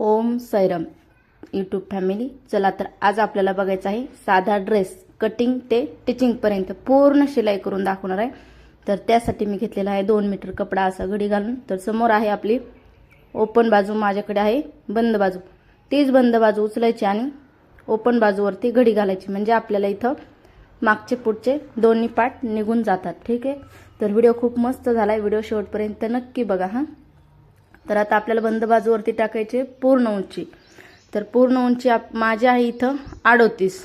ओम serum. YouTube family चला तर आज आपल्याला बघायचं आहे साधा ड्रेस कटिंग ते टिचिंगपर्यंत पूर्ण शिलाई करून दाखवणार आहे. तर त्यासाठी मी घेतलेला आहे दोन मीटर कपडा असा घडी घालून. तर समोर आहे आपली ओपन बाजू माझ्याकडे आहे बंद बाजू. तीच बंद बाजू उचलायची आणि ओपन बाजूवरती घडी घालायची. म्हणजे आपल्याला इथं मागचे पुढचे दोन्ही पार्ट निघून जातात. ठीक आहे? तर व्हिडिओ खूप मस्त झाला आहे व्हिडिओ शेवटपर्यंत नक्की बघा हां. तर आता आपल्याला बंद बाजूवरती टाकायचे पूर्ण उंची. तर पूर्ण उंची आप माझी आहे इथं अडोतीस.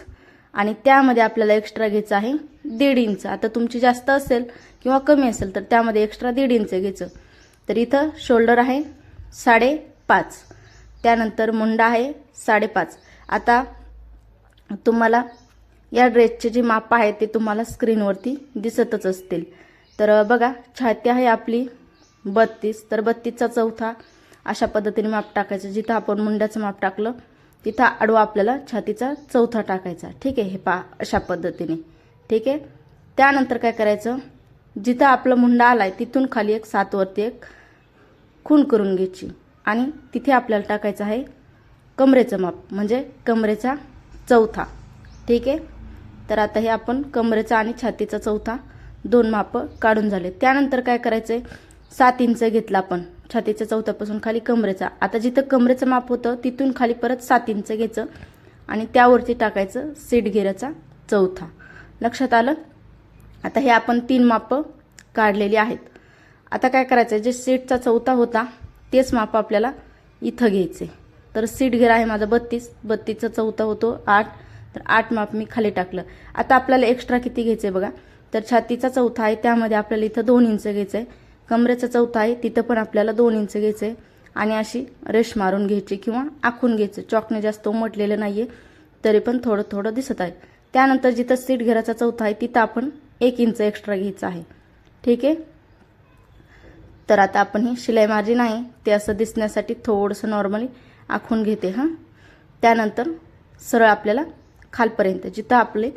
आणि त्यामध्ये आपल्याला एक्स्ट्रा घ्यायचं आहे दीड इंच. आता तुमची जास्त असेल किंवा कमी असेल तर त्यामध्ये एक्स्ट्रा दीड इंच घ्यायचं. तर इथं शोल्डर आहे साडेपाच. त्यानंतर मुंडा आहे साडेपाच. आता तुम्हाला या ड्रेसचे जे माप आहे ते तुम्हाला स्क्रीनवरती दिसतच असतील. तर बघा छाती आहे आपली बत्तीस. तर बत्तीसचा चौथा. अशा पद्धतीने माप टाकायचं. जिथं आपण मुंड्याचं माप टाकलं तिथं आडवा आपल्याला छातीचा चौथा टाकायचा. ठीक आहे? हे पा अशा पद्धतीने. ठीक आहे? त्यानंतर काय करायचं? जिथं आपलं मुंडा आलाय तिथून खाली एक सातवरती एक खून करून घ्यायची. आणि तिथे आपल्याला टाकायचं आहे कमरेचं माप म्हणजे कमरेचा चौथा. ठीक आहे? तर आता हे आपण कमरेचा आणि छातीचा चौथा दोन मापं काढून झाले. त्यानंतर काय करायचं आहे सात इंच घेतला आपण. छातीच्या चौथ्यापासून खाली कमरेचा. आता जिथं कमरेचं माप होतं तिथून खाली परत सात इंच घ्यायचं आणि त्यावरती टाकायचं सीट घेऱ्याचा चौथा. लक्षात आलं? आता हे आपण तीन मापं काढलेली आहेत. आता काय करायचं जे सीटचा चौथा होता तेच माप आपल्याला इथं घ्यायचे तर सीट घेर आहे माझा बत्तीस. बत्तीसचा चौथा होतो आठ. तर आठ माप मी खाली टाकलं. आता आपल्याला एक्स्ट्रा किती घ्यायचं आहे बघा. तर छातीचा चौथा आहे त्यामध्ये आपल्याला इथं दोन इंच घ्यायचं आहे कमरेचा चौथा आहे तिथं पण आपल्याला दोन इंच घ्यायचं आहे. आणि अशी रेश मारून घ्यायची किंवा आखून घ्यायचं. चॉकने जास्त उमटलेलं नाही आहे तरी पण थोडं थोडं दिसत आहे. त्यानंतर जिथं सीट घेराचा चौथा आहे तिथं आपण एक इंच एक्स्ट्रा घ्यायचं आहे. ठीक आहे? तर आता आपण ही शिलाई मार्जिन आहे ते असं दिसण्यासाठी थोडंसं नॉर्मली आखून घेते हां. त्यानंतर सरळ आपल्याला खालपर्यंत जिथं आपले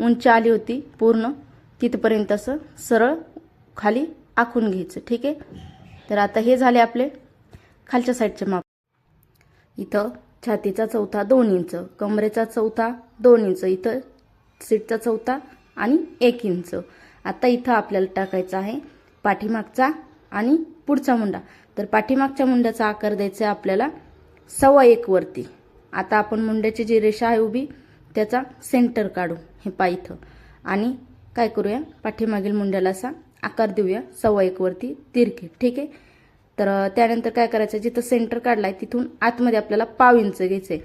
उंची आली होती पूर्ण तिथपर्यंत असं सरळ खाली आखून घ्यायचं ठीक आहे? तर आता हे झाले आपले खालच्या साईडचे माप. इथं छातीचा चौथा दोन इंच कमरेचा चौथा दोन इंच इथं सीटचा चौथा आणि एक इंच. आता इथं आपल्याला टाकायचा आहे पाठीमागचा आणि पुढचा मुंडा. तर पाठीमागच्या मुंड्याचा आकार द्यायचा आहे आपल्याला सव्वा एक वरती. आता आपण मुंड्याची जी रेषा आहे उभी त्याचा सेंटर काढू हे पा इथं. आणि काय करूया? पाठीमागील मुंड्याला असा आकार देऊया. सव्वा एकवरती तिरके ठीक आहे? तर त्यानंतर काय करायचं? जिथं सेंटर काढलाय तिथून आतमध्ये आपल्याला पाव इंच घ्यायचं आहे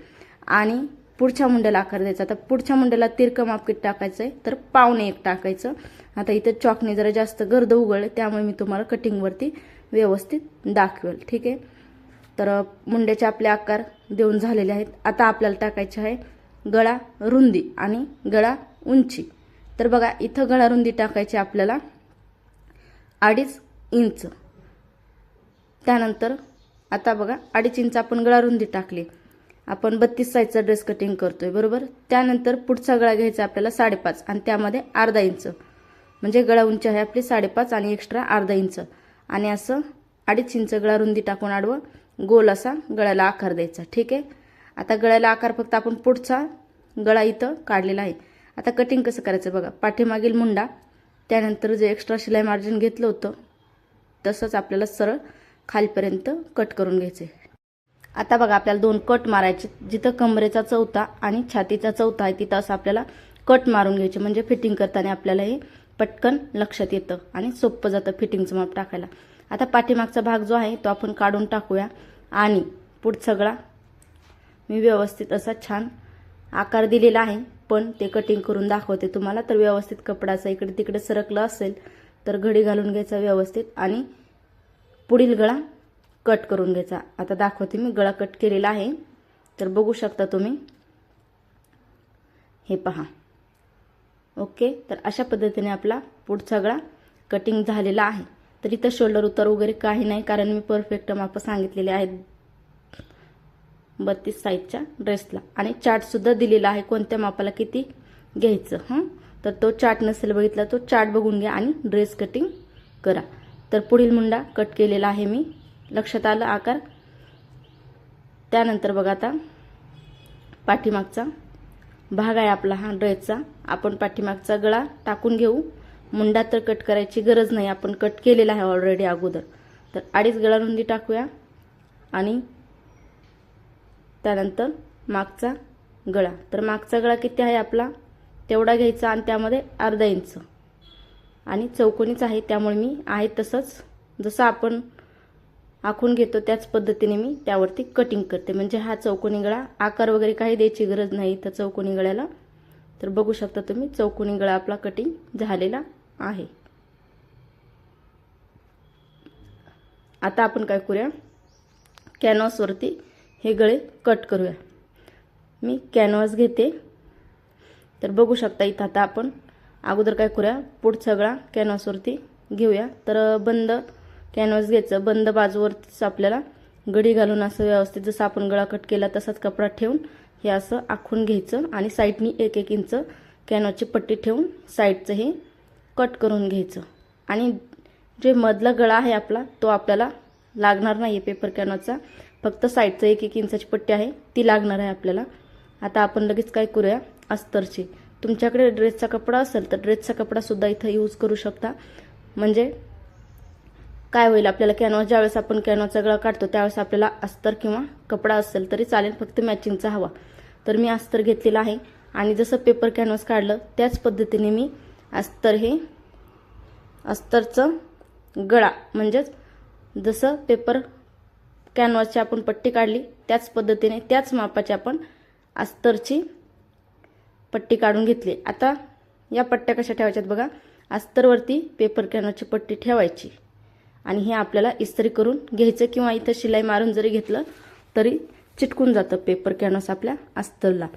आणि पुढच्या मुंड्याला आकार द्यायचा. आता पुढच्या मुंड्याला तिरकं माप किती टाकायचं आहे तर पावणे एक टाकायचं. आता इथं चॉकने जरा जास्त गर्द उघडलं त्यामुळे मी तुम्हाला कटिंगवरती व्यवस्थित दाखवेल. ठीक आहे? तर मुंड्याचे आपले आकार देऊन झालेले आहेत. आता आपल्याला टाकायचे आहे गळा रुंदी आणि गळा उंची. तर बघा इथं गळा रुंदी टाकायची आपल्याला अडीच इंच. त्यानंतर आता बघा अडीच इंच आपण गळा रुंदी टाकली. आपण बत्तीस साईजचा ड्रेस कटिंग करतोय बरोबर? त्यानंतर पुढचा गळा घ्यायचा आपल्याला साडेपाच आणि त्यामध्ये अर्धा इंच. म्हणजे गळा उंची आहे आपली साडेपाच आणि एक्स्ट्रा अर्धा इंच. आणि असं अडीच इंच गळा रुंदी टाकून आडवं गोल असा गळ्याला आकार द्यायचा ठीक आहे? आता गळ्याला आकार फक्त आपण पुढचा गळा इथं काढलेला आहे. आता कटिंग कसं करायचं बघा पाठीमागील मुंडा त्यानंतर जे एक्स्ट्रा शिलाई मार्जिन घेतलं होतं तसंच आपल्याला सरळ खालपर्यंत कट करून घ्यायचे. आता बघा आपल्याला दोन कट मारायचे. जिथं कमरेचा चौथा आणि छातीचा चौथा आहे तिथं असं आपल्याला कट मारून घ्यायचे. म्हणजे फिटिंग करताना आपल्याला हे पटकन लक्षात येतं आणि सोपं जातं फिटिंगचं माप टाकायला. आता पाठीमागचा भाग जो आहे तो आपण काढून टाकूया. आणि पुढ सगळा मी व्यवस्थित असा छान आकार दिलेला आहे. पण ते कटिंग करून दाखवते. तुम्हाला तर व्यवस्थित कपडाचा इकडे तिकडे सरकलं असेल तर घडी घालून घ्यायचा व्यवस्थित आणि पुढील गळा कट करून घ्यायचा. आता दाखवते मी गळा कट केलेला आहे. तर बघू शकता तुम्ही. हे पहा. ओके तर अशा पद्धतीने आपला पुढचा गळा कटिंग झालेला आहे. तर इथं शोल्डर उतार वगैरे काही नाही कारण मी परफेक्ट माप सांगितलेले आहेत. बत्तीस साईजच्या ड्रेसला आणि चार्टसुद्धा दिलेला आहे. कोणत्या मापाला किती घ्यायचं हां? तर तो चार्ट नसेल बघितला तो चार्ट बघून घ्या आणि ड्रेस कटिंग करा. तर पुढील मुंडा कट केलेला आहे मी. लक्षात आलं आकार? त्यानंतर बघा आता पाठीमागचा भाग आहे आपला हा ड्रेसचा आपण पाठीमागचा गळा टाकून घेऊ. मुंडा तर कट करायची गरज नाही. आपण कट केलेला आहे ऑलरेडी अगोदर. तर अडीच गळा रुंदी टाकूया. आणि त्यानंतर मागचा गळा. तर मागचा गळा किती आहे आपला? तेवढा घ्यायचा आणि त्यामध्ये अर्धा इंच. आणि चौकोनीच आहे त्यामुळे मी आहे तसंच. जसं आपण आखून घेतो त्याच पद्धतीने मी त्यावरती कटिंग करते. म्हणजे हा चौकोनी गळा आकार वगैरे काही द्यायची गरज नाही तर चौकोनी गळ्याला. तर बघू शकता तुम्ही चौकोनी गळा आपला कटिंग झालेला आहे. आता आपण काय करूया? कॅनॉसवरती हे गळे कट करूया. मी कॅनव्हास घेते. तर बघू शकता इथं आता आपण अगोदर काय करूया? पुढचा गळा कॅनव्हासवरती घेऊया. तर बंद कॅनव्हास घ्यायचं. बंद बाजूवरतीच आपल्याला गडी घालून असं व्यवस्थित जसं आपण गळा कट केला तसाच कपडा ठेवून हे असं आखून घ्यायचं आणि साईडनी एक एक इंच कॅनव्हाची पट्टी ठेवून साईडचं हे कट करून घ्यायचं. आणि जे मधला गळा आहे आपला तो आपल्याला लागणार नाही आहे पेपर कॅनव्हाचा फक्त साईडचं एक एक इंचाची पट्टी आहे ती लागणार आहे आपल्याला. आता आपण लगेच काय करूया? अस्तरची. तुमच्याकडे ड्रेसचा कपडा असेल तर ड्रेसचा कपडासुद्धा इथं यूज करू शकता. म्हणजे काय होईल आपल्याला कॅनव्हास ज्यावेळेस आपण कॅनव्हाचा गळा काढतो त्यावेळेस आपल्याला अस्तर किंवा कपडा असेल तरी चालेल फक्त मॅचिंगचा हवा. तर मी अस्तर घेतलेला आहे आणि जसं पेपर कॅनव्हास काढलं त्याच पद्धतीने मी अस्तर हे अस्तरचं गळा म्हणजेच जसं पेपर कॅनव्हासची आपण पट्टी काढली. त्याच पद्धतीने त्याच मापाची आपण अस्तरची पट्टी काढून घेतली. आता या पट्ट्या कशा ठेवायच्यात बघा. अस्तरवरती पेपर कॅनव्हाची पट्टी ठेवायची. आणि हे आपल्याला इस्त्री करून घ्यायचं किंवा इथं शिलाई मारून जरी घेतलं तरी चिटकून जातं पेपर कॅनव्हास आपल्या अस्तरला.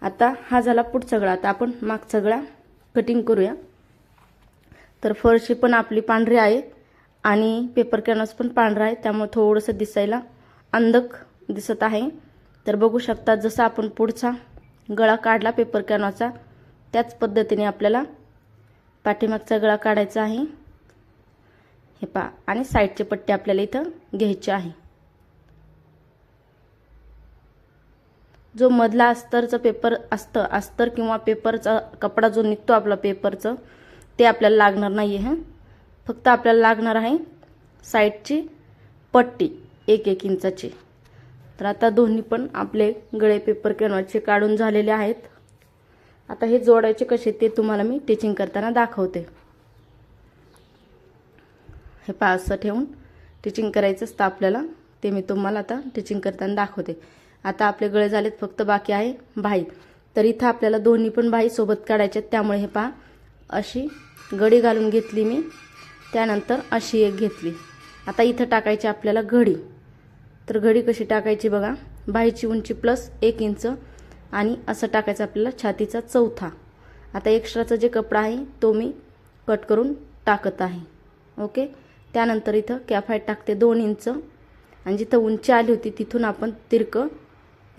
आता हा झाला पुढचा गळा. आता आपण मागचा गळा कटिंग करूया. तर फरशी पण आपली पांढरी आहे. आणि पेपर कॅनव्हास पण पांढरा आहे त्यामुळे थोडंसं दिसायला अंधक दिसत आहे. तर बघू शकता जसं आपण पुढचा गळा काढला पेपर कॅनव्हाचा त्याच पद्धतीने आपल्याला पाठीमागचा गळा काढायचा आहे. हे पहा आणि साईडचे पट्टे आपल्याला इथं घ्यायचे आहे. जो मधला अस्तरचं पेपर असतं अस्तर किंवा पेपरचा कपडा जो निघतो आपला पेपरचं ते आपल्याला लागणार नाही आहे फक्त आपल्याला लागणार आहे साईडची पट्टी एक एक इंचाची. तर आता दोन्ही पण आपले गळे पेपर कॅनवाचे काढून झालेले आहेत. आता हे जोडायचे कसे ते तुम्हाला मी टिचिंग करताना दाखवते. हे पा असं ठेवून टिचिंग करायचं असतं आपल्याला ते मी तुम्हाला आता टिचिंग करताना दाखवते. आता आपले गळे झालेत फक्त बाकी आहे भाई. तर इथं आपल्याला दोन्ही पण भाई सोबत काढायचे त्यामुळे हे पहा अशी गडी घालून घेतली मी. त्यानंतर अशी एक घेतली. आता इथं टाकायची आपल्याला घडी. तर घडी कशी टाकायची बघा. बाईची उंची प्लस एक इंच आणि असं टाकायचं आपल्याला छातीचा चौथा. आता एक्स्ट्राचा जे कपडा आहे तो मी कट करून टाकत आहे. ओके? त्यानंतर इथं कॅफाईट टाकते दोन इंच. आणि जिथं उंची आली होती तिथून आपण तिरकं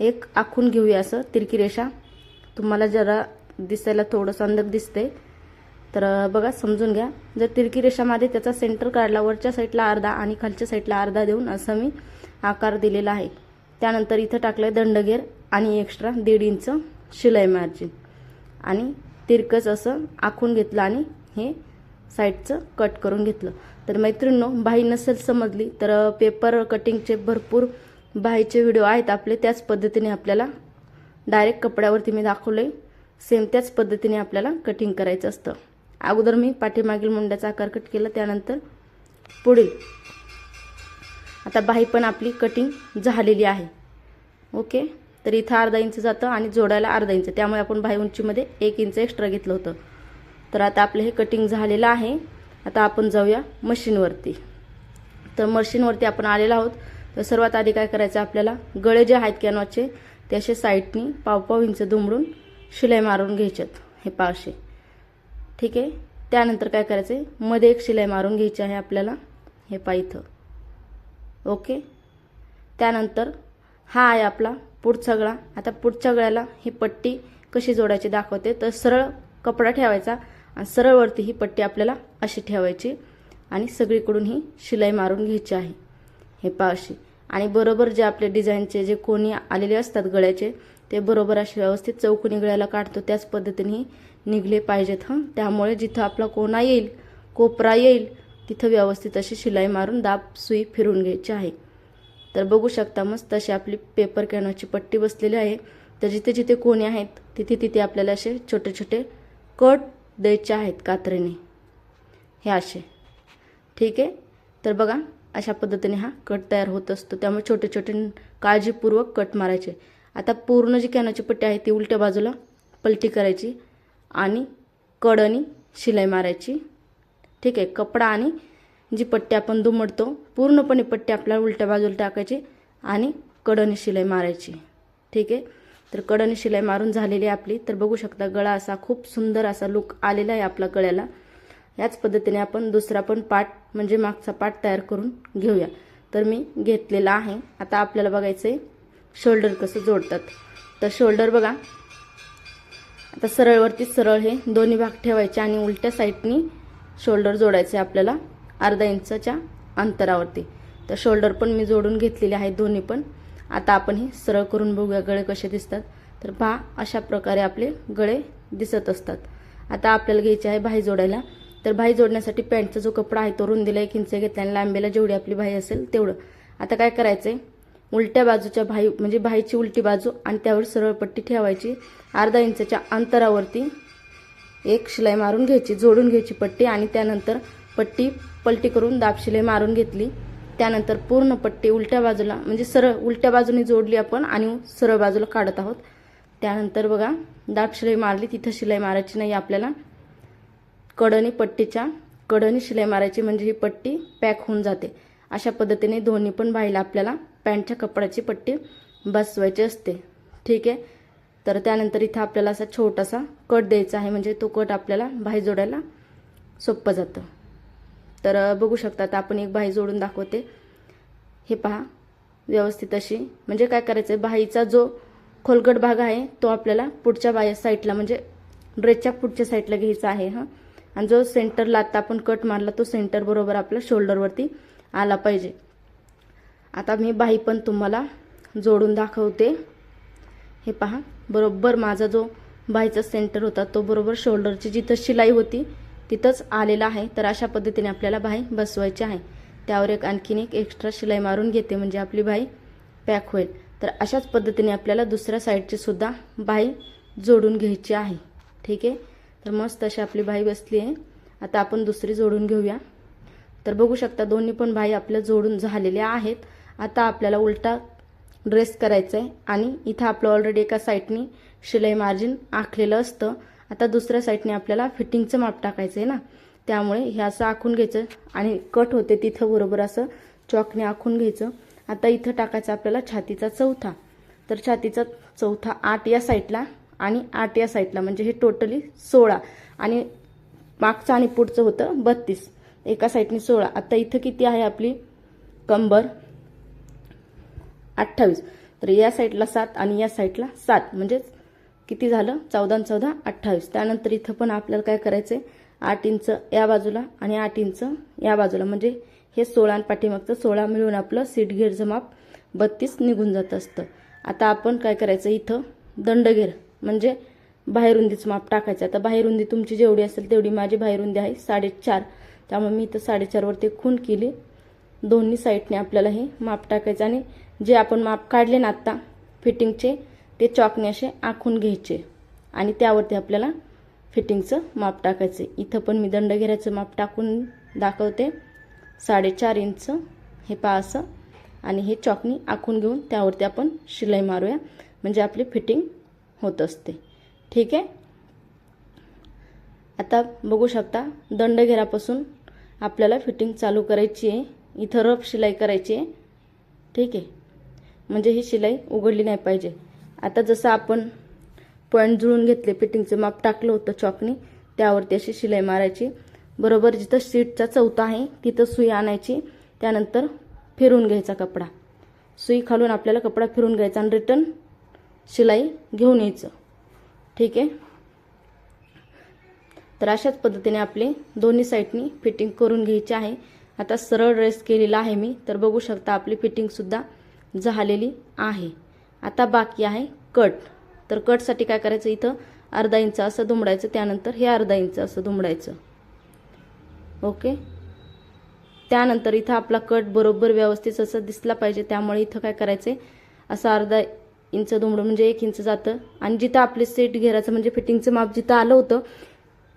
एक आखून घेऊया असं. तिरकी रेषा तुम्हाला जरा दिसायला थोडंसं अंधक दिसते तर बघा समजून घ्या. जर तिरकी रेषामध्ये त्याचा सेंटर काढला वरच्या साईडला अर्धा आणि खालच्या साईडला अर्धा देऊन असं मी आकार दिलेला आहे. त्यानंतर इथं टाकलं दंडगेर आणि एक्स्ट्रा दीड इंच शिलाई मार्जिन आणि तिरकंच असं आखून घेतलं आणि हे साईडचं कट करून घेतलं. तर मैत्रिणींनो बाई नसेल समजली तर पेपर कटिंगचे भरपूर बाईचे व्हिडिओ आहेत आपले. त्याच पद्धतीने आपल्याला डायरेक्ट कपड्यावरती मी दाखवले सेम त्याच पद्धतीने आपल्याला कटिंग करायचं असतं. अगोदर मी पाठीमागील मुंड्याचा आकार कट केला त्यानंतर पुढील. आता बाही पण आपली कटिंग झालेली आहे. ओके? तर इथं अर्धा इंच जातं आणि जोडायला अर्धा इंच त्यामुळे आपण बाही उंचीमध्ये एक इंच एक्स्ट्रा घेतलं होतं. तर आता आपलं हे कटिंग झालेलं आहे. आता आपण जाऊया मशीनवरती तर मशीनवरती आपण आलेलो आहोत. तर सर्वात आधी काय करायचं आपल्याला? गळे जे आहेत कॅनवाचे ते असे साईडनी पाव पाव इंच दुमडून शिलाई मारून घ्यायच्यात हे पावशे ठीक आहे? त्यानंतर काय करायचं आहे मध्ये एक शिलाई मारून घ्यायची आहे आपल्याला. हे पा इथं. ओके? त्यानंतर हा आहे आपला पुढचा गळा. आता पुढच्या गळ्याला ही पट्टी कशी जोडायची दाखवते. तर सरळ कपडा ठेवायचा आणि सरळवरती ही पट्टी आपल्याला अशी ठेवायची आणि सगळीकडून ही शिलाई मारून घ्यायची आहे. हे पा अशी. आणि बरोबर जे आपले डिझाईनचे जे कोणी आलेले असतात गळ्याचे ते बरोबर असे व्यवस्थित चौकोनी गळ्याला काढतो. त्याच पद्धतीने निघले पाहिजेत हं? त्यामुळे जिथं आपला कोणा येईल कोपरा येईल तिथं व्यवस्थित अशी शिलाई मारून दाब सुई फिरून घ्यायची आहे. तर बघू शकता मस्त अशी आपली पेपर कॅनोची पट्टी बसलेली आहे. तर जिथे जिथे कोणी आहेत तिथे तिथे आपल्याला असे छोटे छोटे कट द्यायचे आहेत कात्रीने. हे असे. ठीक आहे? तर बघा अशा पद्धतीने हा कट तयार होत असतो. त्यामुळे छोटे छोटे काळजीपूर्वक कट मारायचे. आता पूर्ण जी कॅनोची पट्टी आहे ती उलट्या बाजूला पलटी करायची. आणि कडनी शिलाई मारायची. ठीक आहे कपडा आणि जी पट्टी आपण दुमडतो पूर्णपणे पट्टी आपल्याला उलट्या बाजूला टाकायची आणि कडनी शिलाई मारायची. ठीक आहे तर कडनी शिलाई मारून झालेली आपली. तर बघू शकता गळा असा खूप सुंदर असा लुक आलेला आहे आपला गळ्याला. याच पद्धतीने आपण दुसरा पण पार्ट म्हणजे मागचा पार्ट तयार करून घेऊया. तर मी घेतलेला आहे. आता आपल्याला बघायचं आहे शोल्डर कसं जोडतात. तर शोल्डर बघा आता सरळवरती सरळ हे दोन्ही भाग ठेवायचे आणि उलट्या साईडनी शोल्डर जोडायचे आपल्याला अर्धा इंचाच्या अंतरावरती. तर शोल्डर पण मी जोडून घेतलेले आहे दोन्ही पण. आता आपण हे सरळ करून बघूया गळे कसे दिसतात. तर पहा अशा प्रकारे आपले गळे दिसत असतात. आता आपल्याला घ्यायचे आहे भाई जोडायला. तर भाई जोडण्यासाठी पॅन्टचा जो कपडा आहे तो रुंदीला एक इंच घेतला आणि लांबीला जेवढी आपली भाई असेल तेवढं. आता काय करायचं आहे उलट्या बाजूच्या भाई म्हणजे भाईची उलटी बाजू आणि त्यावर सरळ पट्टी ठेवायची. अर्धा इंचाच्या अंतरावरती एक शिलाई मारून घ्यायची जोडून घ्यायची पट्टी आणि त्यानंतर पट्टी पलटी करून दाब शिलाई मारून घेतली. त्यानंतर पूर्ण पट्टी उलट्या बाजूला म्हणजे सरळ उलट्या बाजूने जोडली आपण आणि सरळ बाजूला काढत आहोत. त्यानंतर बघा दाब शिलाई मारली तिथं शिलाई मारायची नाही आपल्याला. कडणी पट्टीच्या कडणी शिलाई मारायची म्हणजे ही पट्टी पॅक होऊन जाते. अशा पद्धतीने दोन्ही पण बाईला आपल्याला पॅन्टच्या कपड्याची पट्टी बसवायची असते. ठीक आहे? तर त्यानंतर इथं आपल्याला असा छोटासा कट द्यायचा आहे. म्हणजे तो कट आपल्याला बाही जोडायला सोपं जातं. तर बघू शकता आता आपण एक बाही जोडून दाखवते. हे पहा व्यवस्थित अशी. म्हणजे काय करायचं आहे बाहीचा जो खोलगट भाग आहे तो आपल्याला पुढच्या बाया साईडला म्हणजे ड्रेसच्या पुढच्या साईडला घ्यायचा आहे हां. आणि जो सेंटरला आत्ता आपण कट मारला तो सेंटर बरोबर आपल्या शोल्डरवरती आला पाहिजे. आता मी बाही पण तुम्हाला जोडून दाखवते. हे पहा बरोबर माझा जो बाईचा सेंटर होता तो बरोबर शोल्डरची जिथं शिलाई होती तिथंच आलेला आहे. तर अशा पद्धतीने आपल्याला बाई बसवायची आहे. त्यावर एक आणखीन एक एक्स्ट्रा शिलाई मारून घेते म्हणजे आपली बाई पॅक होईल. तर अशाच पद्धतीने आपल्याला दुसऱ्या साईडची सुद्धा बाई जोडून घ्यायची आहे. ठीक आहे? तर मस्त अशी आपली बाई बसली आहे. आता आपण दुसरी जोडून घेऊया. तर बघू शकता दोन्ही पण बाई आपल्या जोडून झालेल्या आहेत. आता आपल्याला उलटा ड्रेस करायचा आहे आणि इथं आपलं ऑलरेडी एका साईडनी शिलाई मार्जिन आखलेलं असतं. आता दुसऱ्या साईडने आपल्याला फिटिंगचं माप टाकायचं आहे ना. त्यामुळे हे असं आखून घ्यायचं आणि कट होते तिथं बरोबर असं चॉकने आखून घ्यायचं. आता इथं टाकायचं आपल्याला छातीचा चौथा. तर छातीचा चौथा आठ या साईडला आणि आठ या साईडला म्हणजे हे टोटली सोळा. आणि मागचं आणि पुढचं होतं बत्तीस. एका साईडने सोळा. आता इथं किती आहे आपली कंबर? अठ्ठावीस. तर या साईडला सात आणि या साईडला सात. म्हणजेच किती झालं? चौदा चौदा अठ्ठावीस. त्यानंतर इथं पण आपल्याला काय करायचं आहे आठ इंच या बाजूला आणि आठ इंच या बाजूला. म्हणजे हे सोळा आणि पाठीमागचं सोळा मिळून आपलं सीट घेरचं माप बत्तीस निघून जात असतं. आता आपण काय करायचं? इथं दंडघेर म्हणजे बाहेरुंदीचं माप टाकायचं. आता बाहेरुंदी तुमची जेवढी असेल तेवढी माझी बाहेरुंदी आहे साडेचार. त्यामुळे मी इथं साडेचारवरती खून केली. दोन्ही साईडने आपल्याला हे माप टाकायचं आणि जे आपण माप काढले ना आत्ता फिटिंगचे ते चॉकने असे आखून घ्यायचे. आणि त्यावरती आपल्याला फिटिंगचं माप टाकायचं. इथं पण मी दंडघेऱ्याचं माप टाकून दाखवते. साडेचार इंच हे पा असं. आणि हे चॉकनी आखून घेऊन त्यावरती आपण शिलाई मारूया. म्हणजे आपली फिटिंग होत असते. ठीक आहे? आता बघू शकता दंडघेरापासून आपल्याला फिटिंग चालू करायची आहे. इथं रफ शिलाई करायची आहे. ठीक आहे? म्हणजे ही शिलाई उघडली नाही पाहिजे. आता जसं आपण पॉईंट जुळून घेतले फिटिंगचं माप टाकलं होतं चॉकनी त्यावरती अशी शिलाई मारायची. बरोबर जिथं शीटचा चौथा आहे तिथं सुई आणायची. त्यानंतर फिरून घ्यायचा कपडा. सुई खालून आपल्याला कपडा फिरून घ्यायचा आणि रिटर्न शिलाई घेऊन यायचं. ठीक आहे? तर अशाच पद्धतीने आपले दोन्ही साईडनी फिटिंग करून घ्यायची आहे. आता सरळ ड्रेस केलेला आहे मी तर बघू शकता आपली फिटिंगसुद्धा झालेली आहे. आता बाकी आहे कट. तर कटसाठी काय करायचं इथं? अर्धा इंच असं दुमडायचं त्यानंतर हे अर्धा इंच असं दुमडायचं. ओके? त्यानंतर इथं आपला कट बरोबर व्यवस्थित असं दिसला पाहिजे त्यामुळे इथं काय करायचं असं अर्धा इंच दुमडं म्हणजे एक इंच जातं. आणि जिथं आपले सेट घेराचं म्हणजे फिटिंगचं माप जिथं आलं होतं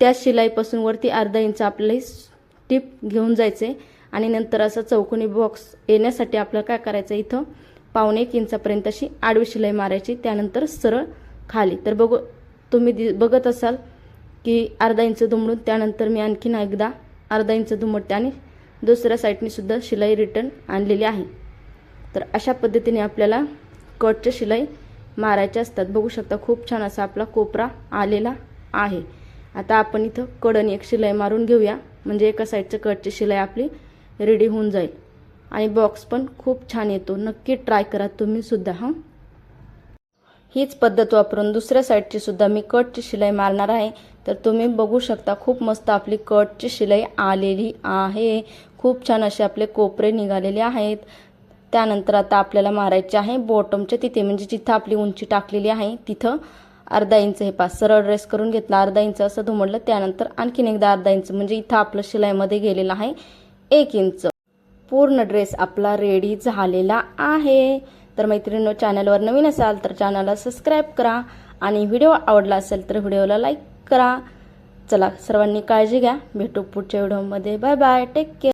त्या शिलाईपासून वरती अर्धा इंच आपल्याला टीप टिप घेऊन आहे आणि नंतर असं चौकोनी बॉक्स येण्यासाठी आपल्याला काय करायचं इथं? पावणे एक इंचापर्यंत अशी आडवी शिलाई मारायची त्यानंतर सरळ खाली. तर बघू तुम्ही दि बघत असाल की अर्धा इंच दुमडून त्यानंतर मी आणखीन एकदा अर्धा इंच दुमडते आणि दुसऱ्या साईडने सुद्धा शिलाई रिटर्न आणलेली आहे. तर अशा पद्धतीने आपल्याला कटच्या शिलाई मारायच्या असतात. बघू शकता खूप छान असा आपला कोपरा आलेला आहे. आता आपण इथं कडन एक शिलाई मारून घेऊया. म्हणजे एका साईडचं कटची शिलाई आपली रेडी होऊन जाईल. आणि बॉक्स पण खूप छान येतो. नक्की ट्राय करा तुम्ही सुद्धा हां? हीच पद्धत वापरून दुसऱ्या साईडची सुद्धा मी कटची शिलाई मारणार आहे. तर तुम्ही बघू शकता खूप मस्त आपली कटची शिलाई आलेली आहे. खूप छान असे आपले कोपरे निघालेले आहेत. त्यानंतर आता आपल्याला मारायचे आहे बॉटमच्या तिथे म्हणजे जिथं आपली उंची टाकलेली आहे तिथं अर्धा इंच हे पास सरळ ड्रेस करून घेतला. अर्धा इंच असं धुमडलं. त्यानंतर आणखीन एकदा अर्धा इंच म्हणजे इथं आपलं शिलाईमध्ये गेलेलं आहे. एक इंच. पूर्ण ड्रेस आपला रेडी झालेला आहे. तर मैत्रिणींनो चॅनलवर नवीन असाल तर चॅनलला सबस्क्राईब करा आणि व्हिडिओ आवडला असेल तर व्हिडिओला लाईक करा. चला सर्वांनी काळजी घ्या. भेटू पुढच्या व्हिडिओमध्ये बाय बाय टेक केअर